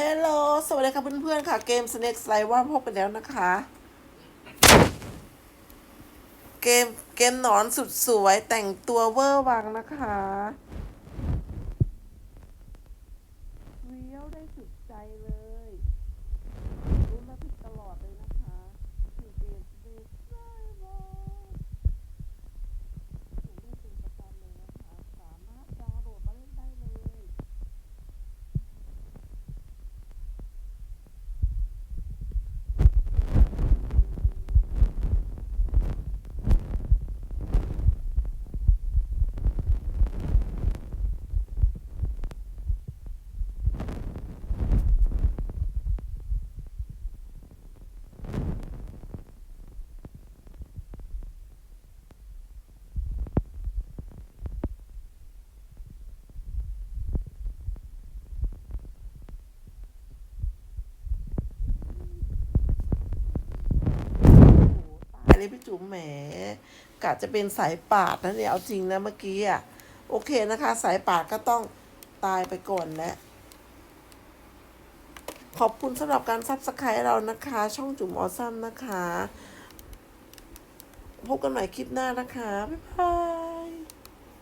ฮลโหลสวัสดีค่ะเพื่อนๆค่ะ เกม Snake Slide ว่าพบกันแล้วนะคะ เกมเกมหนอนสุดสวยแต่งตัวเวอร์วังนะคะเวียวได้สุดใจเลยรู้ระทึกตลอดเลยนะคะคือเกม Snake Slide ว่าผมเล่นเป็นประจำเลยนะคะ สามารถดาวน์โหลดมาเล่นได้เลย ตาย เลยพี่จุ๋มแหมกะจะเป็นสายปาดนะเนี่ยเอาจริงนะเมื่อกี้อะโอเคนะคะ สายปาดก็ต้องตายไปก่อนแล้วขอบคุณสำหรับการซับสไครต์เรานะคะ ช่องจุ๋มออซัมนะคะ พบกันใหม่คลิปหน้านะคะ บ๊ายบาย